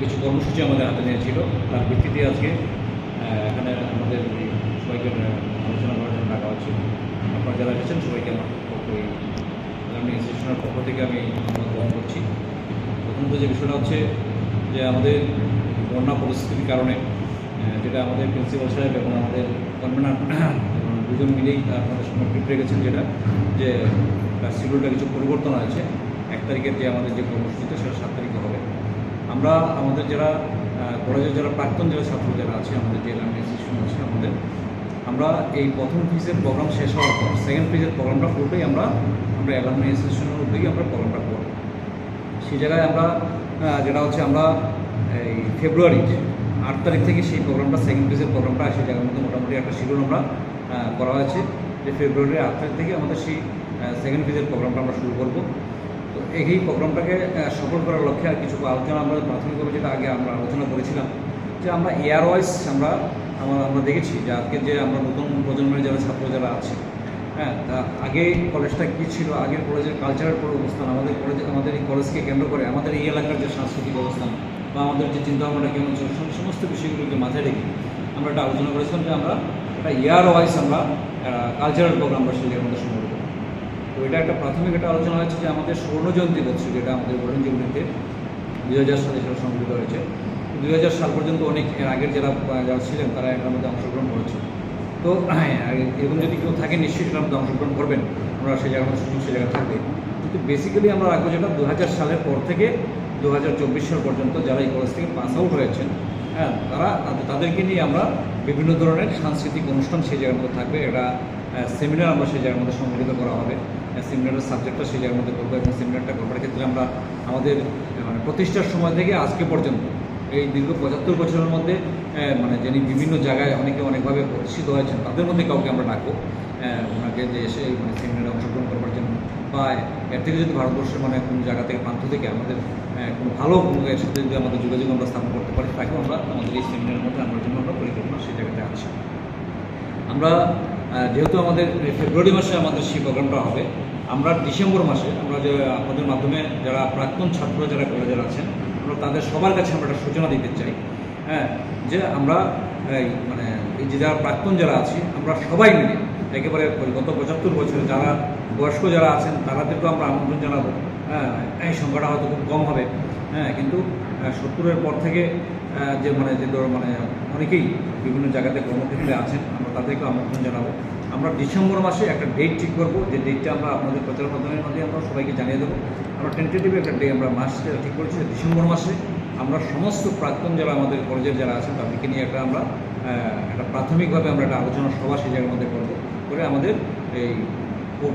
কিছু কর্মসূচি আমাদের হাতে নিয়েছিল। তার ভিত্তিতে আজকে এখানে আমাদের সবাইকে আলোচনা করার জন্য ডাকা হচ্ছে। আপনারা যারা এসেছেন, সবাইকে আমার ওই পক্ষ থেকে আমি গ্রহণ করছি। প্রথমত যে বিষয়টা হচ্ছে যে আমাদের বন্যা পরিস্থিতির কারণে যেটা আমাদের প্রিন্সিপাল সাহেব এবং আমাদের কনভেনার দুজন মিলেই আপনাদের সঙ্গে ফিট রেখেছেন যেটা, যে শিডিউলটা কিছু পরিবর্তন হয়েছে। এক তারিখের যে আমাদের যে কর্মসূচিটা, সেটা সাত তারিখে হবে। আমরা আমাদের যারা কলেজের যারা প্রাক্তন যারা ছাত্র যারা আছে, আমাদের যে ইনস্টিটিউশন আছে আমাদের, আমরা এই প্রথম ফিজের প্রোগ্রাম শেষ হওয়ার পর সেকেন্ড ফিজের প্রোগ্রামটা পুরোটাই আমরা আমরা ইনস্টিটিউশনের উদ্যোগে আমরা প্রোগ্রামটা করব। সেই জায়গায় আমরা যেটা হচ্ছে আমরা এই ফেব্রুয়ারির আট তারিখ থেকে সেই প্রোগ্রামটা সেকেন্ড ফেজের প্রোগ্রামটা সেই জায়গার মধ্যে মোটামুটি একটা শিডিউল আমরা করা হয়েছে। যে ফেব্রুয়ারির আট তারিখ থেকে আমাদের সেই সেকেন্ড ফেজের প্রোগ্রামটা আমরা শুরু করব। তো এই প্রোগ্রামটাকে সফল করার লক্ষ্যে আর কিছু আলোচনা আমরা প্রাথমিকভাবে যেটা আগে আমরা আলোচনা করেছিলাম, যে আমরা এয়ার ওয়াইজ আমরা আমরা আমরা দেখেছি যে আজকে যে আমরা নতুন প্রজন্মের যারা ছাত্র যারা আছে হ্যাঁ তা আগে কলেজটা কী ছিল, আগের কলেজের কালচারের পর অবস্থান, আমাদের কলেজ আমাদের এই কলেজকে কেন্দ্র করে, আমাদের এই এলাকার যে সাংস্কৃতিক অবস্থান বা আমাদের যে চিন্তাভাবনা কেমন ছিল সম- সমস্ত বিষয়গুলোকে মাথায় রেখে আমরা একটা আলোচনা করেছিলাম যে আমরা একটা ইয়ার ওয়াইজ আমরা কালচারাল প্রোগ্রাম আমাদের সংগঠিত করব। তো এটা একটা প্রাথমিক একটা আলোচনা হয়েছে যে আমাদের স্বর্ণ জয়ন্তী বছর যেটা আমাদের গোল্ডেন জুবলিতে দুই হাজার সালে সেটা সংগঠিত হয়েছে। দুই হাজার সাল পর্যন্ত অনেক আগের যারা যারা ছিলেন, তারা এটার মধ্যে অংশগ্রহণ করেছে। তো এরকম যদি কেউ থাকে, নিশ্চয়ই সেটার মধ্যে অংশগ্রহণ করবেন। আমরা সেই জায়গার মধ্যে সুযোগ, সেই জায়গায় থাকবে। কিন্তু বেসিক্যালি আমরা রাখব যেটা দু হাজার সালের পর থেকে দু হাজার চব্বিশ সাল পর্যন্ত যারা এই কলেজ থেকে পাস আউট হয়েছেন হ্যাঁ তারা তাদেরকে নিয়ে আমরা বিভিন্ন ধরনের সাংস্কৃতিক অনুষ্ঠান সেই জায়গার মধ্যে থাকবে। এটা সেমিনার আমরা সেই জায়গার মধ্যে সংগঠিত করা হবে। সেমিনারের সাবজেক্টটা সেই জায়গার মধ্যে করব এবং সেমিনারটা করবার ক্ষেত্রে আমরা আমাদের মানে প্রতিষ্ঠার সময় থেকে আজকে পর্যন্ত এই দীর্ঘ পঁচাত্তর বছরের মধ্যে মানে যিনি বিভিন্ন জায়গায় অনেকে অনেকভাবে প্রতিষ্ঠিত হয়েছেন, তাদের মধ্যে কাউকে আমরা ডাকবো। ওনাকে যে এসে মানে সেমিনারে অংশগ্রহণ করবার জন্য বা এর থেকে যদি ভারতবর্ষের মানে কোনো জায়গা থেকে প্রান্ত থেকে আমাদের কোনো ভালো কোনো এর সাথে যদি আমাদের যোগাযোগ আমরা স্থাপন করতে পারি, তাকেও আমরা আমাদের এই সেমিনারের মধ্যে আনার জন্য আমরা পরিকল্পনা সেই জায়গাতে আছি আমরা যেহেতু আমাদের ফেব্রুয়ারি মাসে আমাদের সেই প্রোগ্রামটা হবে, আমরা ডিসেম্বর মাসে আমরা যে, আমাদের মাধ্যমে যারা প্রাক্তন ছাত্র যারা কলেজের আছেন, আমরা তাদের সবার কাছে আমরা একটা সূচনা দিতে চাই। হ্যাঁ যে আমরা মানে এই যে যারা প্রাক্তন যারা আছি, আমরা সবাই মিলে, একেবারে গত পঁচাত্তর বছরে যারা বয়স্ক যারা আছেন তাদেরকেও আমরা আমন্ত্রণ জানাব। হ্যাঁ এই সংখ্যাটা হয়তো খুব কম হবে। হ্যাঁ কিন্তু সত্তরের পর থেকে যে মানে যে ধরো মানে অনেকেই বিভিন্ন জায়গাতে কর্মক্ষেত্রে আছেন, আমরা তাদেরকে আমন্ত্রণ জানাব। আমরা ডিসেম্বর মাসে একটা ডেট ঠিক করব, যে ডেটটা আমরা আপনাদের প্রচার মাধ্যমের মধ্যে আমরা সবাইকে জানিয়ে দেবো। আমরা টেন্টেটিভ একটা ডে আমরা মাস ঠিক করেছি ডিসেম্বর মাসে আমরা সমস্ত প্রাক্তন যারা আমাদের কলেজের যারা আছেন, তাদেরকে নিয়ে একটা আমরা একটা প্রাথমিকভাবে আমরা একটা আলোচনা সভা সেই জায়গার মধ্যে করব। করে আমাদের এই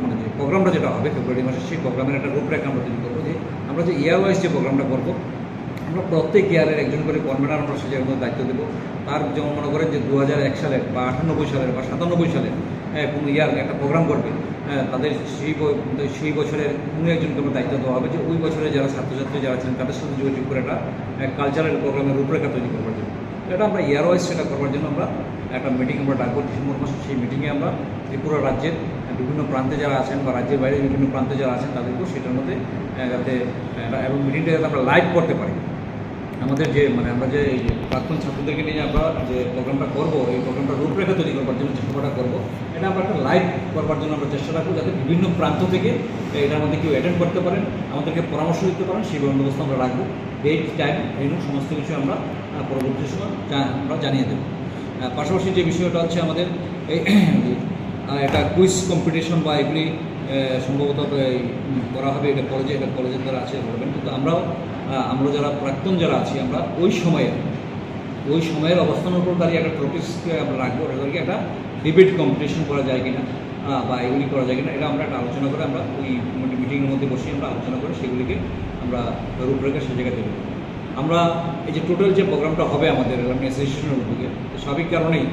মানে যে প্রোগ্রামটা যেটা হবে ফেব্রুয়ারি মাসে সেই প্রোগ্রামের একটা রূপরেখা আমরা তৈরি করব, যে আমরা যে ইয়ার ওয়াইজ যে প্রোগ্রামটা করব আমরা প্রত্যেক ইয়ারের একজন করে কনভেনার আমরা সে জায়গার মধ্যে দায়িত্ব দেবো। তার যেমন মনে করেন যে দু এক সালের বা আটানব্বই সালের বা সাতানব্বই সালের হ্যাঁ, কোনো ইয়ার একটা প্রোগ্রাম করবে হ্যাঁ, তাদের সেই সেই বছরের কোনো একজনকে আমরা দায়িত্ব দেওয়া হবে যে ওই বছরে যারা ছাত্রছাত্রী যারা ছিলেন তাদের সাথে যোগাযোগ করে একটা কালচারাল প্রোগ্রামের রূপরেখা তৈরি করবার জন্য। এটা আমরা ইয়ার ওয়াইজ সেটা করবার জন্য আমরা একটা মিটিং আমরা ডাকবো ডিসেম্বর মাসে সেই মিটিংয়ে আমরা ত্রিপুরা রাজ্যের বিভিন্ন প্রান্তে যারা আছেন বা রাজ্যের বাইরে বিভিন্ন প্রান্তে যারা আছেন তাদেরকেও সেটার মধ্যে যাতে এবং মিটিংটা যাতে আমরা লাইভ করতে পারি। আমাদের যে মানে আমরা যে এই প্রাক্তন ছাত্রদেরকে নিয়ে আমরা যে প্রোগ্রামটা করব, এই প্রোগ্রামটা রূপরেখা তৈরি করবার জন্য সভাটা করব, এটা আমরা একটা লাইভ করবার জন্য আমরা চেষ্টা রাখব যাতে বিভিন্ন প্রান্ত থেকে এটার মধ্যে কেউ অ্যাটেন্ড করতে পারেন, আমাদেরকে পরামর্শ দিতে পারেন, সেই বন্দোবস্ত আমরা রাখব। ডেট টাইম ভেনু সমস্ত কিছু আমরা পরবর্তী সময় আমরা জানিয়ে দেবো। পাশাপাশি যে বিষয়টা হচ্ছে আমাদের, এই এটা কুইজ কম্পিটিশন বা এগুলি সম্ভবত করা হবে, এটা কলেজে এটা কলেজের দ্বারা আছে বলবেন। কিন্তু আমরাও আমরা যারা প্রাক্তন যারা আছি, আমরা ওই সময়ে ওই সময়ের অবস্থানের উপর দাঁড়িয়ে একটা টপিক্সকে আমরা রাখব এদেরকে একটা ডিবেট কম্পিটিশন করা যায় কিনা বা এগুলি করা যায় কিনা, এটা আমরা একটা আলোচনা করে আমরা ওই মিটিংয়ের মধ্যে বসে আমরা আলোচনা করে সেগুলিকে আমরা রূপরেখা সে জায়গায় দেবো। আমরা এই যে টোটাল যে প্রোগ্রামটা হবে আমাদের অ্যাসোসিয়েশনের উদ্যোগে স্বাভাবিক কারণেই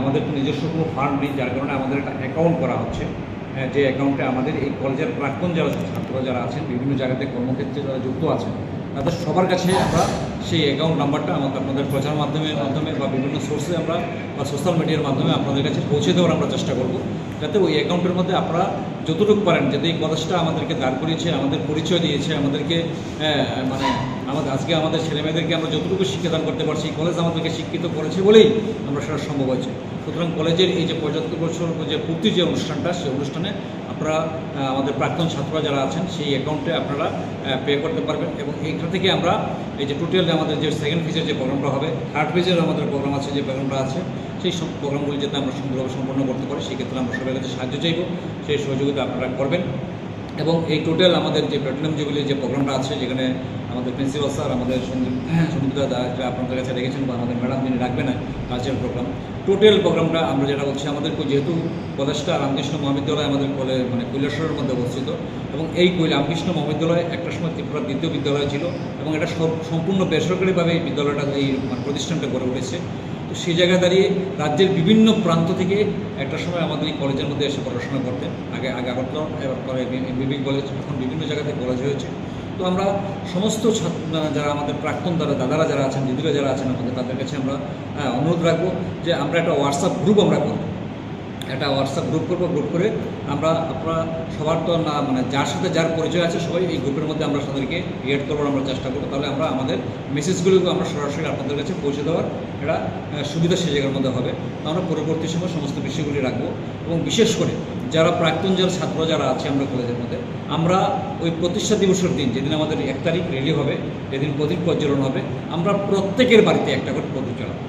আমাদের নিজস্ব কোনো ফান্ড নেই, যার কারণে আমাদের একটা অ্যাকাউন্ট করা হচ্ছে। যে অ্যাকাউন্টে আমাদের এই কলেজের প্রাক্তন যারা ছাত্ররা যারা আছেন বিভিন্ন জায়গাতে কর্মক্ষেত্রে যারা যুক্ত আছেন তাদের সবার কাছে আমরা সেই অ্যাকাউন্ট নাম্বারটা আমাদের আপনাদের প্রচার মাধ্যমের মাধ্যমে বা বিভিন্ন সোর্সে আমরা বা সোশ্যাল মিডিয়ার মাধ্যমে আপনাদের কাছে পৌঁছে দেওয়ার আমরা চেষ্টা করব। যাতে ওই অ্যাকাউন্টের মধ্যে আপনারা যতটুকু পারেন যাতে এই কলেজটা আমাদেরকে দাঁড় করিয়েছে আমাদের পরিচয় দিয়েছে আমাদেরকে আহ, মানে আমাদের আজকে আমাদের ছেলেমেয়েদেরকে আমরা যতটুকু শিক্ষাদান করতে পারছি কলেজ আমাদেরকে শিক্ষিত করেছে বলেই আমরা সেটা সম্ভব হয়েছে। সুতরাং কলেজের এই যে পঁচাত্তর বছর যে পূর্তি যে অনুষ্ঠানটা, সেই অনুষ্ঠানে আপনারা আমাদের প্রাক্তন ছাত্ররা যারা আছেন, সেই অ্যাকাউন্টে আপনারা পে করতে পারবেন এবং এইখান থেকে আমরা এই যে টোটাল আমাদের যে সেকেন্ড ফেজের যে প্রোগ্রামটা হবে থার্ড ফেজের আমাদের প্রোগ্রাম আছে, যে প্রোগ্রামটা আছে, সেই সব প্রোগ্রামগুলি যাতে আমরা সুন্দরভাবে সম্পন্ন করতে পারি, সেক্ষেত্রে আমরা সবার কাছে সাহায্য চাইব, সেই সহযোগিতা আপনারা করবেন। এবং এই টোটাল আমাদের যে প্ল্যাটিনাম জুবিলি যে প্রোগ্রামটা আছে, যেখানে আমাদের প্রিন্সিপাল স্যার আমাদের সন্দীপ সন্দীপ দাদা যেটা আপনাদের কাছে রেখেছেন বা আমাদের ম্যাডাম যিনি রাখবেন কালচারাল প্রোগ্রাম টোটাল প্রোগ্রামটা আমরা যেটা বলছি আমাদেরকে যেহেতু কলেজটা রামকৃষ্ণ মহাবিদ্যালয় আমাদের কলে মানে কৈলাসরের মধ্যে অবস্থিত, এবং এই রামকৃষ্ণ মহাবিদ্যালয় একটা সময় ত্রিপুরার দ্বিতীয় বিদ্যালয় ছিল, এবং এটা সব সম্পূর্ণ বেসরকারিভাবে এই বিদ্যালয়টা এই মানে প্রতিষ্ঠানটা গড়ে উঠেছে। তো সেই জায়গায় দাঁড়িয়ে রাজ্যের বিভিন্ন প্রান্ত থেকে একটা সময় আমাদের এই কলেজের মধ্যে এসে পড়াশোনা করতেন। আগে আগে আগরতলা এবার পরে বিবি কলেজ, এখন বিভিন্ন জায়গাতে কলেজ হয়েছে তো আমরা সমস্ত ছাত্র যারা আমাদের প্রাক্তন দ্বারা দাদারা যারা আছেন, দিদিরা যারা আছেন, আমাদের তাদের কাছে আমরা অনুরোধ রাখব যে আমরা একটা হোয়াটসঅ্যাপ গ্রুপ আমরা করব। একটা হোয়াটসঅ্যাপ গ্রুপ করব গ্রুপ করে আমরা আপনারা সবার তো না মানে যার সাথে যার পরিচয় আছে, সবাই এই গ্রুপের মধ্যে আমরা তাদেরকে ক্রিয়েট করবার আমরা চেষ্টা করব। তাহলে আমরা আমাদের মেসেজগুলোকে আমরা সরাসরি আপনাদের কাছে পৌঁছে দেওয়ার একটা সুবিধা সেই জায়গার মধ্যে হবে। আমরা পরবর্তী সময় সমস্ত বিষয়গুলি রাখব এবং বিশেষ করে যারা প্রাক্তন যারা ছাত্র যারা আছে আমরা কলেজের মধ্যে, আমরা ওই প্রতিষ্ঠা দিবসের দিন, যেদিন আমাদের এক তারিখ রেলি হবে, যেদিন প্রদীপ প্রজ্বলন হবে, আমরা প্রত্যেকের বাড়িতে একটা করে প্রদীপ জ্বালাবো।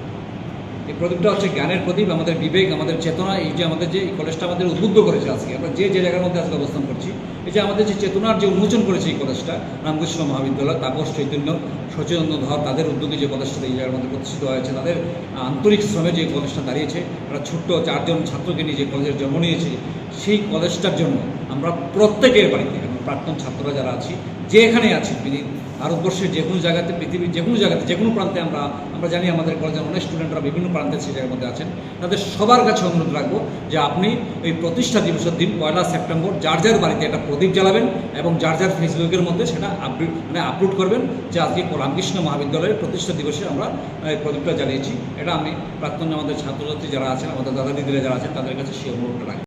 এই প্রদীপটা হচ্ছে জ্ঞানের প্রদীপ, আমাদের বিবেক, আমাদের চেতনা, এই যে আমাদের যে কলেজটা আমাদের উদ্বুদ্ধ করেছে আজকে, আমরা যে যে জায়গার মধ্যে আজকে অবস্থান করছি, এই যে আমাদের যে চেতনার যে উন্মোচন করেছে এই কলেজটা, রামকৃষ্ণ মহাবিদ্যালয়, তাপস চৈতন্য, সচেতন ধর, তাদের উদ্যোগে যে কলেজটা এই জায়গার মধ্যে প্রতিষ্ঠিত হয়েছে, তাদের আন্তরিক শ্রমে যে কলেজটা দাঁড়িয়েছে, তারা ছোট্ট চারজন ছাত্রকে নিয়ে যে কলেজের জন্ম নিয়েছে সেই কলেজটার জন্য আমরা প্রত্যেকের বাড়িতে আমরা প্রাক্তন ছাত্ররা যারা আছি যে এখানে আছি ভারতবর্ষের যে কোনো জায়গাতে, পৃথিবীর যে কোনো জায়গাতে, যে কোনো প্রান্তে আমরা আমরা জানি আমাদের কলেজের অনেক স্টুডেন্টরা বিভিন্ন প্রান্তে সেই জায়গার মধ্যে আছেন। তাদের সবার কাছে অনুরোধ রাখব যে আপনি এই প্রতিষ্ঠা দিবসের দিন, পয়লা সেপ্টেম্বর, যার যার বাড়িতে একটা প্রদীপ জ্বালাবেন এবং যার যার ফেসবুকের মধ্যে সেটা আপডেট মানে আপলোড করবেন যে আজকে রামকৃষ্ণ মহাবিদ্যালয়ের প্রতিষ্ঠা দিবসে আমরা এই প্রদীপটা জ্বালিয়েছি। এটা আমি প্রাক্তন আমাদের ছাত্রছাত্রী যারা আছেন, আমাদের দাদা দিদিরা যারা আছেন, তাদের কাছে সেই অনুরোধটা রাখি।